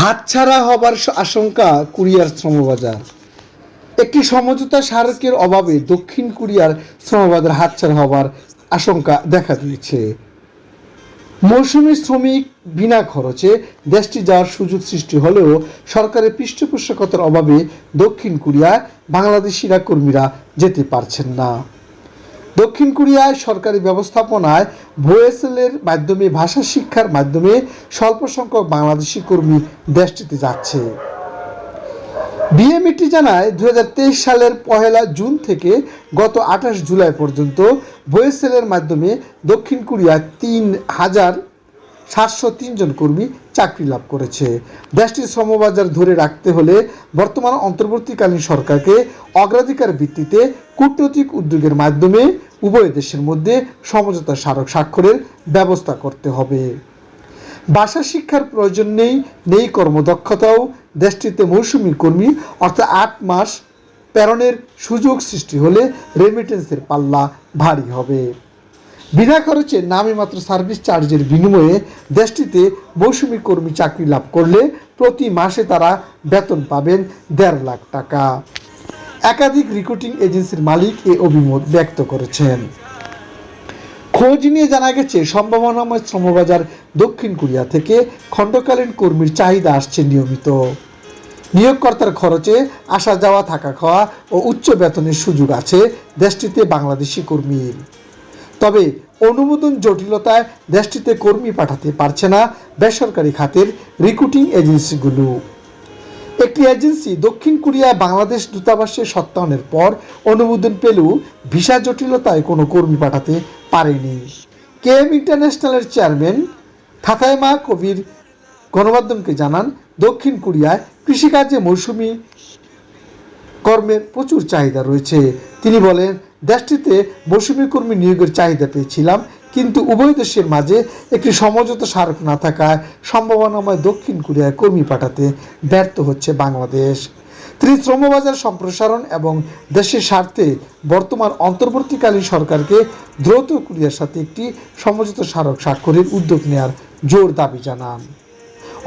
হাতছাড়া হবার আশঙ্কা কোরিয়ার শ্রমবাজার। একটি সমঝোতা স্মারকের অভাবে দক্ষিণ কোরিয়ার শ্রমবাজার হাতছাড়া হবার আশঙ্কা দেখা দিয়েছে। মৌসুমি শ্রমিক বিনা খরচে দেশটি যাওয়ার সুযোগ সৃষ্টি হলেও সরকারের পৃষ্ঠপোষকতার অভাবে দক্ষিণ কোরিয়ায় বাংলাদেশিরা কর্মীরা যেতে পারছেন না। দক্ষিণ কোরিয়ায় সরকারি ব্যবস্থাপনায় ভোএসএলের মাধ্যমে ভাষা শিক্ষার মাধ্যমে স্বল্প সংখ্যক বাংলাদেশি কর্মী দেশটিতে যাচ্ছে। বিএমইটি জানায় দু হাজার তেইশ সালের পহেলা জুন থেকে গত আঠাশ জুলাই পর্যন্ত ভোএসএলের মাধ্যমে দক্ষিণ কোরিয়া তিন হাজার সাতশো তিনজন কর্মী চাকরি লাভ করেছে। দেশটির শ্রমবাজার ধরে রাখতে হলে বর্তমান অন্তর্বর্তীকালীন সরকারকে অগ্রাধিকার ভিত্তিতে কূটনৈতিক উদ্যোগের মাধ্যমে উভয় দেশের মধ্যে সমঝোতা স্মারক স্বাক্ষরের ব্যবস্থা করতে হবে। ভাষা শিক্ষার প্রয়োজন নেই নেই কর্মদক্ষতাও। দেশটিতে মৌসুমী কর্মী, অর্থাৎ আট মাস প্রেরণের সুযোগ সৃষ্টি হলে রেমিটেন্সের পাল্লা ভারী হবে। বিনা খরচে নামে মাত্র সার্ভিস চার্জের বিনিময়ে দেশটিতে মৌসুমী কর্মী চাকরি লাভ করলে প্রতি মাসে তারা বেতন পাবেন দেড় লাখ টাকা। একাধিক রিক্রুটিং এজেন্সির মালিক এ অভিমত ব্যক্ত করেছেন। খোঁজ নিয়ে জানা গেছে, সম্ভাবনাময় শ্রমবাজার দক্ষিণ কোরিয়া থেকে খণ্ডকালীন কর্মীর চাহিদা আসছে নিয়মিত। নিয়োগকর্তার খরচে আসা যাওয়া, থাকা খাওয়া ও উচ্চ বেতনের সুযোগ আছে দেশটিতে বাংলাদেশি কর্মীর। তবে অনুমোদন জটিলতায় দেশটিতে কর্মী পাঠাতে পারছে না বেসরকারি খাতের রিক্রুটিং এজেন্সিগুলো একটি এজেন্সি দক্ষিণ কোরিয়ায় বাংলাদেশ দূতাবাসে সত্যায়নের পর অনুমোদন পেলেও ভিসা জটিলতায় কোনো কর্মী পাঠাতে পারেনি। কেএম ইন্টারন্যাশনালের চেয়ারম্যান থাতাইমা কবির গণমাধ্যমকে জানান, দক্ষিণ কোরিয়ায় কৃষিকাজে মৌসুমি কর্মের প্রচুর চাহিদা রয়েছে। তিনি বলেন, দেশটিতে মৌসুমী কর্মী নিয়োগের চাহিদা পেয়েছিলাম কিন্তু উভয় দেশের মাঝে একটি সমঝোতা স্মারক না থাকায় সম্ভাবনাময় দক্ষিণ কোরিয়ায় কর্মী পাঠাতে ব্যর্থ হচ্ছে বাংলাদেশ। তিনি শ্রমবাজার সম্প্রসারণ এবং দেশের স্বার্থে বর্তমান অন্তর্বর্তীকালীন সরকারকে দ্রুত কোরিয়ার সাথে একটি সমঝোতা স্মারক স্বাক্ষরের উদ্যোগ নেওয়ার জোর দাবি জানান।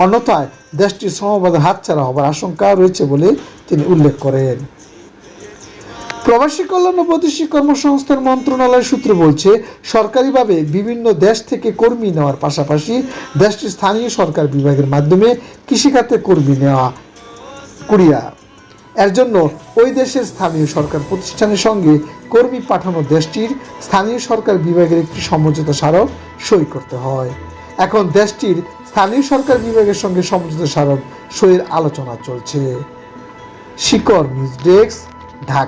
অন্যথায় দেশটির শ্রমবাজার হাতছাড়া হবার আশঙ্কা রয়েছে বলে তিনি উল্লেখ করেন। প্রবাসী কল্যাণ ও বৈদেশিক কর্মসংস্থান মন্ত্রণালয় সূত্র বলছে, সরকারিভাবে বিভিন্ন দেশ থেকে কর্মী নেওয়ার পাশাপাশি দেশটির স্থানীয় সরকার বিভাগের মাধ্যমে কৃষিখাতে কর্মী নেওয়া কোরিয়া এর জন্য ওই দেশের স্থানীয় সরকার প্রতিষ্ঠানের সঙ্গে কর্মী পাঠানো দেশটির স্থানীয় সরকার বিভাগের একটি সমঝোতা স্মারক সই করতে হয়। এখন দেশটির স্থানীয় সরকার বিভাগের সঙ্গে সমঝোতা স্মারক সইয়ের আলোচনা চলছে। Shikor News desk, Dhaka.